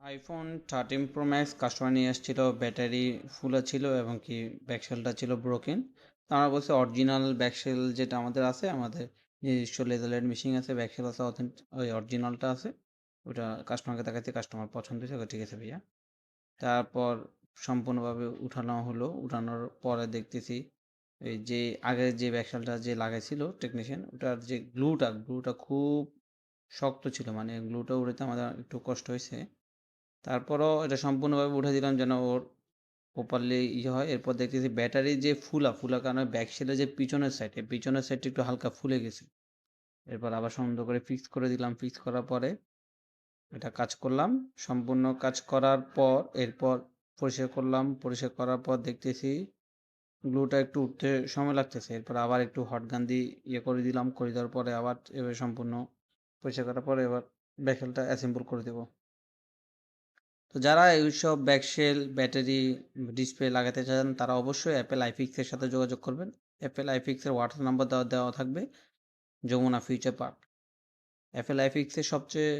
IPhone thirteen pro max customer নিয়ে এসেছিল battery full ছিল এবং কি ব্যাকসেলটা ছিল ব্রোকেন তারা বলছে অরিজিনাল ব্যাকসেল যেটা আমাদের আছে, আমাদের নিজস্ব লেজারের মেশিন আছে ব্যাকসেল আছে অথেন্টিক ওই অরিজিনালটা আছে। ওটা কাস্টমারকে দেখাচ্ছি কাস্টমার পছন্দ হয়েছে ঠিক আছে ভাইয়া। তারপর সম্পূর্ণভাবে উঠানো হলো। উঠানোর পরে দেখতেছি এই যে আগের যে ব্যাকসেলটা যে লাগাইছিল টেকনিশিয়ান ওটার যে গ্লুটা গ্লুটা খুব শক্ত ছিল মানে গ্লুটা উড়াতে আমাদের একটু কষ্ট হয়েছে। তারপরও এটা সম্পূর্ণভাবে উঠে দিলাম যেন ওর প্রপারলি ইয়ে হয়। এরপর দেখতেছি ব্যাটারি যে ফুলা ফুলা কারণে ব্যাক সেলের যে পিছনের সাইড এই পিছনের সাইডটা একটু হালকা ফুলে গেছে। এরপর আবার সুন্দর করে ফিক্স করে দিলাম। ফিক্স করার পরে এটা কাজ করলাম। সম্পূর্ণ কাজ করার পর, এরপর পরিষ্কার করলাম। পরিষ্কার করার পর দেখতেছি গ্লুটা একটু উঠতে সময় লাগতেছে। এরপর আবার একটু হট গান দিয়ে ইয়ে করে দিলাম। করে দেওয়ার পরে আবার এবার সম্পূর্ণ পরিষ্কার করার পরে এবার ব্যাকেলটা অ্যাসেম্বল করে দেবো। তো যারা এইসব ব্যাকশেল ব্যাটারি, ডিসপ্লে লাগাতে চান, তারা অবশ্যই অ্যাপেল আইফিক্সের সাথে যোগাযোগ করবেন। অ্যাপেল আইফিক্সের হোয়াটসঅ্যাপ নাম্বার দেওয়া দেওয়া থাকবে। যমুনা ফিউচার পার্ক অ্যাপেল আইফিক্সের সবচেয়ে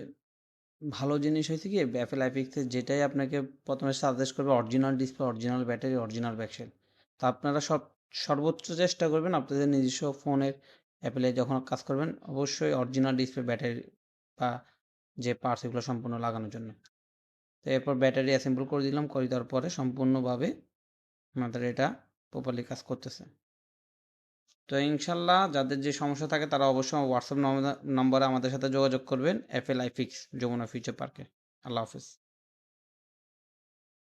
ভালো জিনিস হয়েছে কি অ্যাপেল আইফিক্সের যেটাই আপনাকে প্রথমে সাজেস্ট করবে original display original battery original back shell তা আপনারা সব, সর্বোচ্চ চেষ্টা করবেন আপনাদের নিজস্ব ফোনের অ্যাপেলে যখন কাজ করবেন, অবশ্যই অরিজিনাল ডিসপ্লে ব্যাটারি বা যে পার্টস এগুলো সম্পূর্ণ লাগানোর জন্য। তো এরপর ব্যাটারি অ্যাসেম্বল করে দিলাম, করে দেওয়ার পরে সম্পূর্ণভাবে আমাদের এটা প্রপারলি কাজ করতেছে। তো ইনশাল্লাহ যাদের যে সমস্যা থাকে তারা অবশ্যই হোয়াটসঅ্যাপ নম্বরে আমাদের সাথে যোগাযোগ করবেন F L I fix Jamuna future পার্কে আল্লাহ হাফিজ।